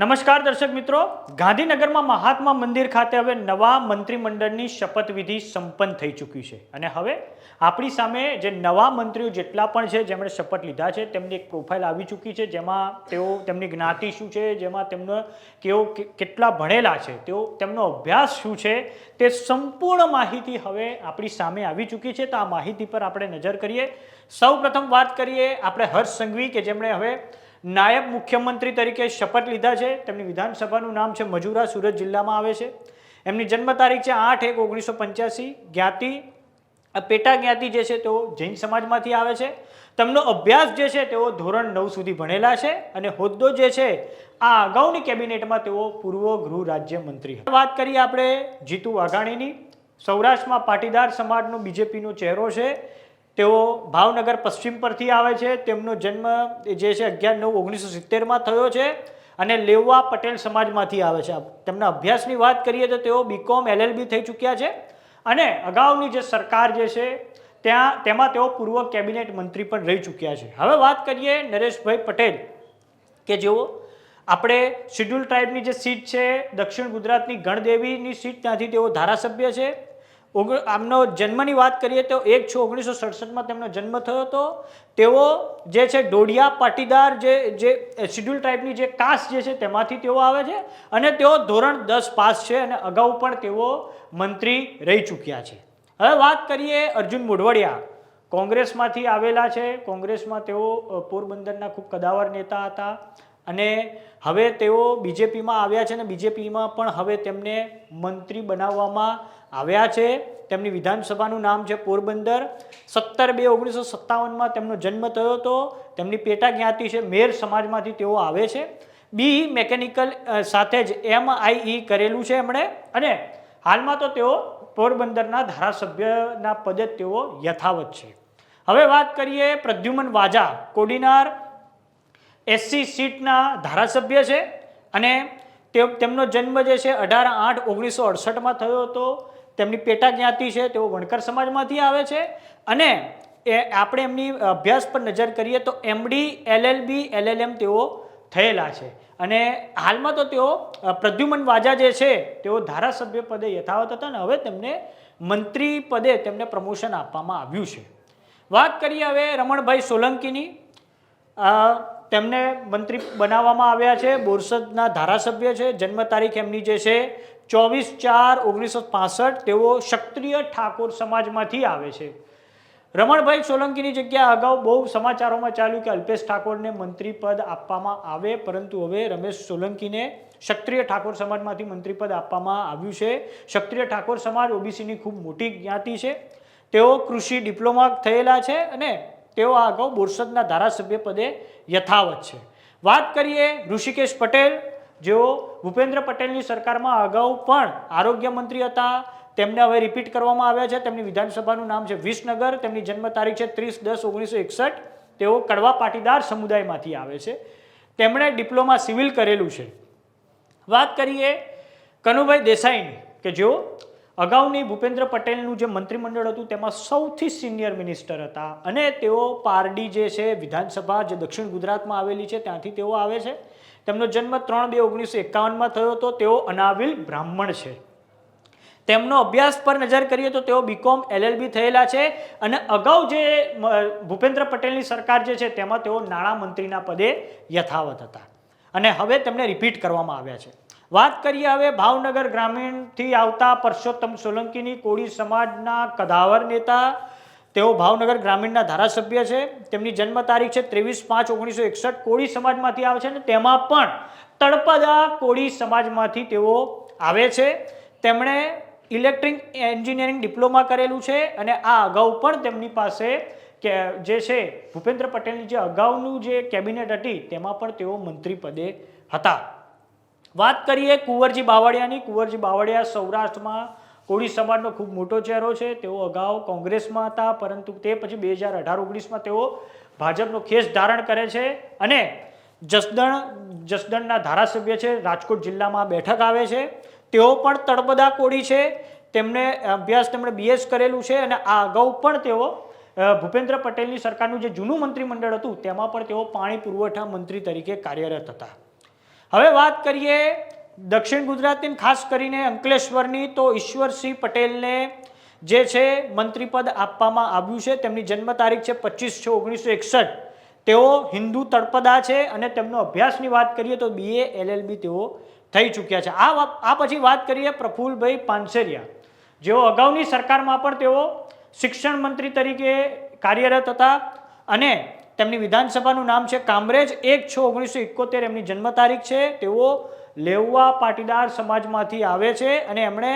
નમસ્કાર દર્શક મિત્રો. ગાંધીનગરમાં મહાત્મા મંદિર ખાતે હવે નવા મંત્રીમંડળની શપથવિધિ સંપન્ન થઈ ચૂકી છે. અને હવે આપણી સામે જે નવા મંત્રીઓ જેટલા પણ છે, જેમણે શપથ લીધા છે, તેમની એક પ્રોફાઇલ આવી ચૂકી છે, જેમાં તેઓ, તેમની જ્ઞાતિ શું છે, જેમાં તેમનો કેવો કેટલા ભણેલા છે, તેઓ, તેમનો અભ્યાસ શું છે, તે સંપૂર્ણ માહિતી હવે આપણી સામે આવી ચૂકી છે. તો આ માહિતી પર આપણે નજર કરીએ. સૌ વાત કરીએ આપણે હર્ષ સંઘવી કે જેમણે હવે નાયબ મુખ્યમંત્રી તરીકે શપથ લીધા છે. તેમની વિધાનસભાનું નામ છે મજુરા સુરત જિલ્લામાં આવે છે. એમની જન્મ તારીખ છે આઠ એક ઓગણીસો પંચ્યાસી. જ્ઞાતિ પેટા જ્ઞાતિ જે છે તેઓ જૈન સમાજમાંથી આવે છે. તેમનો અભ્યાસ જે છે તેઓ ધોરણ નવ સુધી ભણેલા છે અને હોદ્દો જે છે આ અગાઉની કેબિનેટમાં તેઓ પૂર્વ ગૃહ રાજ્યમંત્રી. વાત કરીએ આપણે જીતુ વાઘાણીની. સૌરાષ્ટ્રમાં પાટીદાર સમાજનો બીજેપીનો ચહેરો છે. તેઓ ભાવનગર પશ્ચિમ પરથી આવે છે. તેમનો જન્મ જે છે અગિયાર નવ ઓગણીસો સિત્તેરમાં થયો છે અને લેવા પટેલ સમાજમાંથી આવે છે. તેમના અભ્યાસની વાત કરીએ તો તેઓ બીકોમ એલએલબી થઈ ચૂક્યા છે અને અગાઉની જે સરકાર જે છે ત્યાં, તેમાં તેઓ પૂર્વ કેબિનેટ મંત્રી પણ રહી ચૂક્યા છે. હવે વાત કરીએ નરેશભાઈ પટેલ કે જેઓ આપણે શિડ્યુલ ટ્રાઇબની જે સીટ છે, દક્ષિણ ગુજરાતની ગણદેવીની સીટ ત્યાંથી તેઓ ધારાસભ્ય છે. ઓગ આમનો જન્મની વાત કરીએ તો એક છ ઓગણીસો સડસઠમાં તેમનો જન્મ થયો હતો. તેઓ જે છે ડોડિયા પાટીદાર જે જે શિડ્યુલ ટાઈપની જે કાસ્ટ જે છે તેમાંથી તેઓ આવે છે અને તેઓ ધોરણ દસ પાસ છે અને અગાઉ પણ તેઓ મંત્રી રહી ચૂક્યા છે. હવે વાત કરીએ અર્જુન મુઢવડિયા. કોંગ્રેસમાંથી આવેલા છે. કોંગ્રેસમાં તેઓ પોરબંદરના ખૂબ કદાવર નેતા હતા અને હવે તેઓ બીજેપીમાં આવ્યા છે અને બીજેપીમાં પણ હવે તેમને મંત્રી બનાવવામાં આવ્યા છે. તેમની વિધાનસભાનું નામ છે પોરબંદર. સત્તર બે ઓગણીસો સત્તાવનમાં તેમનો જન્મ થયો હતો. તેમની પેટા જ્ઞાતિ છે મેર સમાજમાંથી તેઓ આવે છે. બી મેકેનિકલ સાથે જ એમઆઈઈ કરેલું છે એમણે. અને હાલમાં તો તેઓ પોરબંદરના ધારાસભ્યના પદે તેઓ યથાવત છે. હવે વાત કરીએ પ્રદ્યુમન વાજા, કોડીનાર. એસસી સીટના ધારાસભ્ય છે. અને તેમનો જન્મ જે છે અઢાર આઠ ઓગણીસો અડસઠમાં થયો હતો. તેમની પેટા જ્ઞાતિ છે, તેઓ વણકર સમાજમાંથી આવે છે. અને એ આપણે એમની અભ્યાસ પર નજર કરીએ તો એમડી, એલએલબી, એલએલએમ તેઓ થયેલા છે. અને હાલમાં તો તેઓ પ્રદ્યુમન વાજા જે છે, તેઓ ધારાસભ્ય પદે યથાવત હતા અને હવે તેમને મંત્રી પદે તેમને પ્રમોશન આપવામાં આવ્યું છે. વાત કરીએ હવે રમણભાઈ સોલંકીની. તેમને મંત્રી બનાવવામાં આવ્યા છે. બોરસદના ધારાસભ્ય છે. જન્મ તારીખ એમની જે છે, ચોવીસ ચાર ઓગણીસો પાસઠ. તેઓ ક્ષત્રિય ઠાકોર સમાજમાંથી આવે છે. રમણભાઈ સોલંકીની જગ્યા અગાઉ બહુ સમાચારોમાં ચાલ્યું કે અલ્પેશ ઠાકોરને મંત્રી પદ આપવામાં આવે, પરંતુ હવે રમેશ સોલંકીને ક્ષત્રિય ઠાકોર સમાજમાંથી મંત્રી પદ આપવામાં આવ્યું છે. ક્ષત્રિય ઠાકોર સમાજ ઓબીસીની ખૂબ મોટી જ્ઞાતિ છે. તેઓ કૃષિ ડિપ્લોમા થયેલા છે અને તેઓ આ અગાઉ બોરસદના ધારાસભ્ય પદે યથાવત છે. વાત કરીએ ઋષિકેશ પટેલ. જેઓ ભૂપેન્દ્ર પટેલની સરકારમાં અગાઉ પણ આરોગ્ય મંત્રી હતા. તેમને હવે રિપીટ કરવામાં આવ્યા છે. તેમની વિધાનસભાનું નામ છે વિસનગર. તેમની જન્મ તારીખ છે ત્રીસ દસ ઓગણીસો એકસઠ. તેઓ કડવા પાટીદાર સમુદાયમાંથી આવે છે. તેમણે ડિપ્લોમા સિવિલ કરેલું છે. વાત કરીએ કનુભાઈ દેસાઈની, કે જેઓ અગાઉની ભૂપેન્દ્ર પટેલનું જે મંત્રીમંડળ હતું, તેમાં સૌથી સિનિયર મિનિસ્ટર હતા. અને તેઓ પારડી જે છે, વિધાનસભા જે દક્ષિણ ગુજરાતમાં આવેલી છે, ત્યાંથી તેઓ આવે છે. તેમનો જન્મ ત્રણ બે ઓગણીસો એકાવનમાં થયો હતો. તેઓ અનાવિલ બ્રાહ્મણ છે. તેમનો અભ્યાસ પર નજર કરીએ તો તેઓ બીકોમ એલએલબી થયેલા છે. અને અગાઉ જે ભૂપેન્દ્ર પટેલની સરકાર જે છે, તેમાં તેઓ નાણામંત્રીના પદે યથાવત હતા. અને હવે તેમને રિપીટ કરવામાં આવ્યા છે. વાત કરીએ હવે ભાવનગર ગ્રામીણથી આવતા પરસોત્તમ સોલંકીની કોળી સમાજના કદાવર નેતા. તેઓ ભાવનગર ગ્રામીણના ધારાસભ્ય છે. તેમની જન્મ તારીખ છે ત્રેવીસ પાંચ ઓગણીસો એકસઠ. કોળી સમાજમાંથી આવે છે અને તેમાં પણ તળપદા કોળી સમાજમાંથી તેઓ આવે છે. તેમણે ઇલેક્ટ્રિક એન્જિનિયરિંગ ડિપ્લોમા કરેલું છે અને આ અગાઉ પણ તેમની પાસે કે જે છે ભૂપેન્દ્ર પટેલની જે અગાઉનું જે કેબિનેટ હતી તેમાં પણ તેઓ મંત્રી પદે હતા. વાત કરીએ કુંવરજી બાવળિયાની. કુંવરજી બાવળિયા સૌરાષ્ટ્રમાં કોળી સમાજનો ખૂબ મોટો ચહેરો છે. તેઓ અગાઉ કોંગ્રેસમાં હતા, પરંતુ તે પછી બે હજાર અઢાર ઓગણીસમાં તેઓ ભાજપનો ખેસ ધારણ કરે છે અને જસદણ, જસદણના ધારાસભ્ય છે, રાજકોટ જિલ્લામાં બેઠક આવે છે. તેઓ પણ તળપદા કોળી છે. તેમને અભ્યાસ તેમણે બીએસ કરેલું છે અને આ અગાઉ પણ તેઓ ભૂપેન્દ્ર પટેલની સરકારનું જે જૂનું મંત્રીમંડળ હતું, તેમાં પણ તેઓ પાણી પુરવઠા મંત્રી તરીકે કાર્યરત હતા. હવે વાત કરીએ દક્ષિણ ગુજરાતની, ખાસ કરીને અંકલેશ્વરની, તો ઈશ્વરસિંહ પટેલને જે છે મંત્રીપદ આપવામાં આવ્યું છે, તેમની જન્મ તારીખ છે પચીસ છ ઓગણીસો એકસઠ. તેઓ હિન્દુ તળપદા છે અને તેમનો અભ્યાસની વાત કરીએ તો બીએ એલએલબી તેઓ થઈ ચૂક્યા છે. આ આ પછી વાત કરીએ પ્રફુલભાઈ પાનસેરિયા. જેઓ અગાઉની સરકારમાં પણ તેઓ શિક્ષણ મંત્રી તરીકે કાર્યરત હતા અને તેમની વિધાનસભાનું નામ છે કામરેજ એક છ ઓગણીસો એકોતેર એમની જન્મ તારીખ છે. તેઓ લેવવા પાટીદાર સમાજમાંથી આવે છે અને એમણે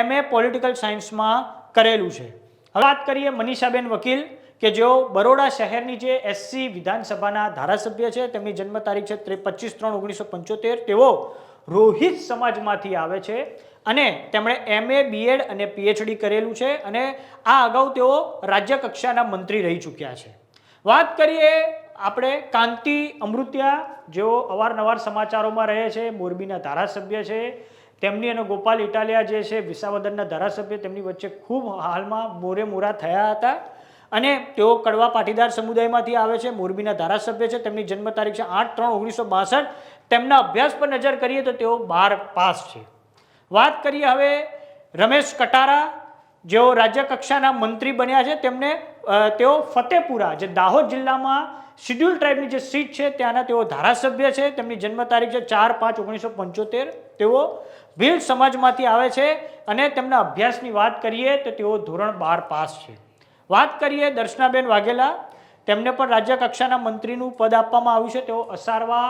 એમએ પોલિટિકલ સાયન્સમાં કરેલું છે. હવે વાત કરીએ મનીષાબેન વકીલ કે જેઓ બરોડા શહેરની જે એસસી વિધાનસભાના ધારાસભ્ય છે, તેમની જન્મ તારીખ છે પચીસ ત્રણ ઓગણીસો પંચોતેર. તેઓ રોહિત સમાજમાંથી આવે છે અને તેમણે એમએ, બીએડ અને પીએચડી કરેલું છે અને આ અગાઉ તેઓ રાજ્ય કક્ષાના મંત્રી રહી ચૂક્યા છે. વાત કરીએ આપણે કાંતિ અમૃત્યા, જેઓ અવારનવાર સમાચારોમાં રહે છે, મોરબીના ધારાસભ્ય છે. તેમની અને ગોપાલ ઇટાલિયા જે છે, વિસાવદરના ધારાસભ્ય, તેમની વચ્ચે ખૂબ હાલમાં મોરે મોરા થયા હતા. અને તેઓ કડવા પાટીદાર સમુદાયમાંથી આવે છે, મોરબીના ધારાસભ્ય છે. તેમની જન્મ તારીખ છે આઠ ત્રણ ઓગણીસો બાસઠ. તેમના અભ્યાસ પર નજર કરીએ તો તેઓ બાર પાસ છે. વાત કરીએ હવે રમેશ કટારા જેઓ રાજ્ય કક્ષાના મંત્રી બન્યા છે, તેમને તેઓ ફતેપુરા, જે દાહોદ જિલ્લામાં શિડ્યુલ ટ્રાઇબની જે સીટ છે, ત્યાંના તેઓ ધારાસભ્ય છે. તેમની જન્મ તારીખ છે ચાર પાંચ ઓગણીસો પંચોતેર. તેઓ ભીલ સમાજમાંથી આવે છે અને તેમના અભ્યાસની વાત કરીએ તો તેઓ ધોરણ બાર પાસ છે. વાત કરીએ દર્શનાબેન વાઘેલા, તેમને પણ રાજ્ય કક્ષાના મંત્રીનું પદ આપવામાં આવ્યું છે. તેઓ અસારવા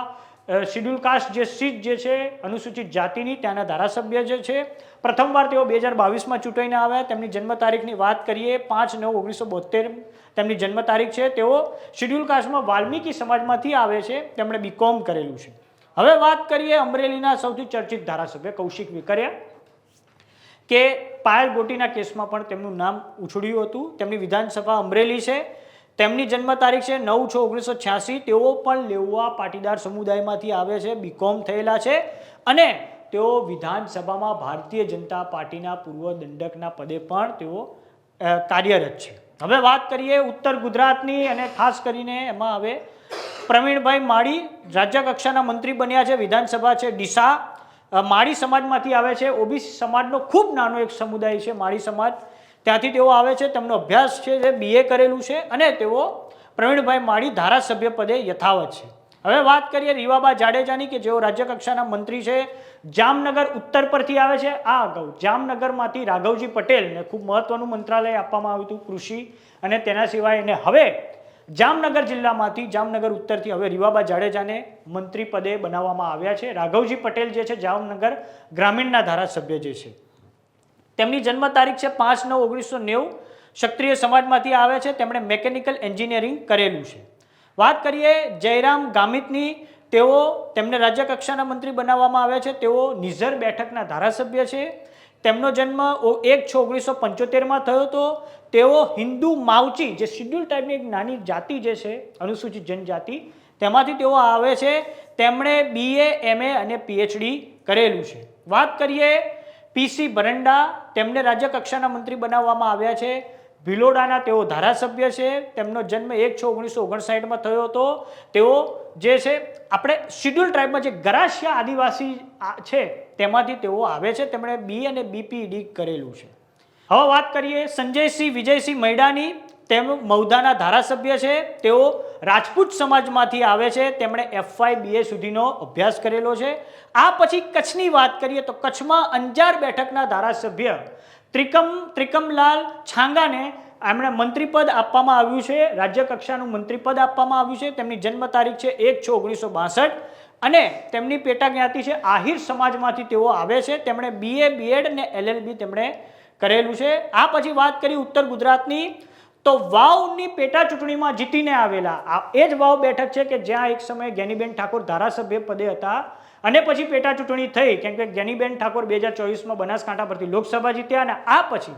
શિડ્યુલ કાસ્ટ જે સીટ જે છે, અનુસૂચિત જાતિની, ત્યાંના ધારાસભ્ય જે છે, પ્રથમવાર તેઓ બે હજાર બાવીસમાં ચૂંટાઈને આવ્યા. તેમની જન્મ તારીખની વાત કરીએ, પાંચ નવ ઓગણીસો બોતેર તેમની જન્મ તારીખ છે, તેઓ શિડ્યુલ કાસ્ટમાં વાલ્મીકી સમાજમાંથી આવે છે, તેમણે બીકોમ કરેલું છે. હવે વાત કરીએ અમરેલીના સૌથી ચર્ચિત ધારાસભ્ય કૌશિક વિકરિયા, કે પાયલ ગોટીના કેસમાં પણ તેમનું નામ ઉછળ્યું હતું. તેમની વિધાનસભા અમરેલી છે. તેમની જન્મ તારીખ છે નવ છ ઓગણીસો છ્યાસી. તેઓ પણ લેઉવા પાટીદાર સમુદાયમાંથી આવે છે બીકોમ થયેલા છે અને તેઓ વિધાનસભામાં ભારતીય જનતા પાર્ટીના પૂર્વ દંડકના પદે પણ તેઓ કાર્યરત છે. હવે વાત કરીએ ઉત્તર ગુજરાતની અને ખાસ કરીને એમાં હવે પ્રવીણભાઈ માળી રાજ્ય કક્ષાના મંત્રી બન્યા છે, વિધાનસભા છે, ડીસા. માળી સમાજમાંથી આવે છે. ઓબીસી સમાજનો ખૂબ નાનો એક સમુદાય છે માળી સમાજ. ત્યાંથી તેઓ આવે છે, તેમનો અભ્યાસ છે, જે બીએ કરેલું છે અને તેઓ પ્રવીણભાઈ માળી ધારાસભ્ય પદે યથાવત છે. હવે વાત કરીએ રીવાબા જાડેજાની કે જેઓ રાજ્ય કક્ષાના મંત્રી છે, જામનગર ઉત્તર પરથી આવે છે. આ અગાઉ જામનગરમાંથી રાઘવજી પટેલને ખૂબ મહત્વનું મંત્રાલય આપવામાં આવ્યું હતું, કૃષિ અને તેના સિવાય એને હવે જામનગર જિલ્લામાંથી, જામનગર ઉત્તરથી હવે રીવાબા જાડેજાને મંત્રી પદે બનાવવામાં આવ્યા છે. રાઘવજી પટેલ જે છે, જામનગર ગ્રામીણના ધારાસભ્ય જે છે. તેમની જન્મ તારીખ છે પાંચ નવ ઓગણીસો નેવું. ક્ષત્રિય સમાજમાંથી આવે છે. તેમણે મેકેનિકલ એન્જિનિયરિંગ કરેલું છે. વાત કરીએ જયરામ ગામિતની. તેઓ તેમને રાજ્ય કક્ષાના મંત્રી બનાવવામાં આવ્યા છે. તેઓ નિઝર બેઠકના ધારાસભ્ય છે. તેમનો જન્મ એક છ ઓગણીસો પંચોતેરમાં થયો હતો. તેઓ હિન્દુ માવચી જે શિડ્યુલ ટાઈપની એક નાની જાતિ જે છે, અનુસૂચિત જનજાતિ, તેમાંથી તેઓ આવે છે. તેમણે બીએ એમએ અને પીએચડી કરેલું છે. વાત કરીએ પીસી બરંડા તેમને રાજ્ય કક્ષાના મંત્રી બનાવવામાં આવ્યા છે. ભિલોડાના તેઓ ધારાસભ્ય છે. તેમનો જન્મ એક છ ઓગણીસો ઓગણસાઠમાં થયો હતો. તેઓ જે છે, આપણે શિડ્યુલ ટ્રાઇબમાં જે ગરાશિયા આદિવાસી છે, તેમાંથી તેઓ આવે છે. તેમણે બી અને બીપીડી કરેલું છે. હવે વાત કરીએ સંજયસિંહ, વિજયસિંહ મૈડાની. તેમ મૌદાના ધારાસભ્ય છે, તેઓ રાજપૂત સમાજમાંથી આવે છે, તેમણે એફઆઈ બીએ સુધીનો અભ્યાસ કરેલો છે. આ પછી કચ્છની વાત કરીએ તો કચ્છમાં અંજાર બેઠકના ધારાસભ્ય ત્રિકમ, ત્રિકમલાલ છાંગાને એમણે મંત્રીપદ આપવામાં આવ્યું છે રાજ્ય કક્ષાનું મંત્રીપદ આપવામાં આવ્યું છે. તેમની જન્મ તારીખ છે એક છ ઓગણીસો બાસઠ અને તેમની પેટા જ્ઞાતિ છે આહિર સમાજમાંથી તેઓ આવે છે. તેમણે બીએ બીએડ અને એલએલબી તેમણે કરેલું છે. આ પછી વાત કરી ઉત્તર ગુજરાતની. તો વાવની પેટા ચૂંટણીમાં જીતીને આવેલા. આ એ જ વાવ બેઠક છે કે જ્યાં એક સમયે જ્ઞાનીબેન ઠાકોર ધારાસભ્ય પદે હતા અને પછી પેટા ચૂંટણી થઈ કેમ કે જ્ઞાનીબેન ઠાકોર બે હજાર ચોવીસમાં બનાસકાંઠા પરથી લોકસભા જીત્યા અને આ પછી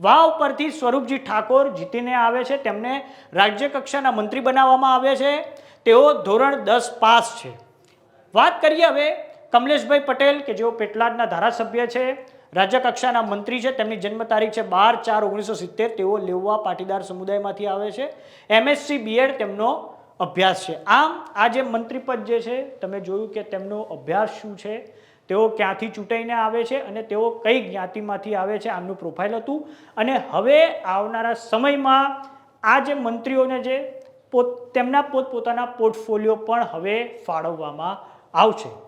વાવ પરથી સ્વરૂપજી ઠાકોર જીતીને આવે છે. તેમને રાજ્ય કક્ષાના મંત્રી બનાવવામાં આવે છે. તેઓ ધોરણ દસ પાસ છે. વાત કરીએ હવે કમલેશભાઈ પટેલ કે જેઓ પેટલાદના ધારાસભ્ય છે. રાજ્ય કક્ષાના મંત્રી છે, તેમની જન્મ તારીખ છે બાર ચાર ઓગણીસો સિત્તેર. તેઓ લેવા પાટીદાર સમુદાયમાંથી આવે છે. એમએસસી બીએડ તેમનો અભ્યાસ છે. આમ, આ જે મંત્રીપદ જે છે, તમે જોયું કે તેમનો અભ્યાસ શું છે? તેઓ ક્યાંથી ચૂંટાઈને આવે છે અને તેઓ કઈ જ્ઞાતિમાંથી આવે છે આમનું પ્રોફાઇલ હતું. અને હવે આવનારા સમયમાં આ જે મંત્રીઓને જે પોત, તેમના પોતપોતાના પોર્ટફોલિયો પણ હવે ફાળવવામાં આવશે.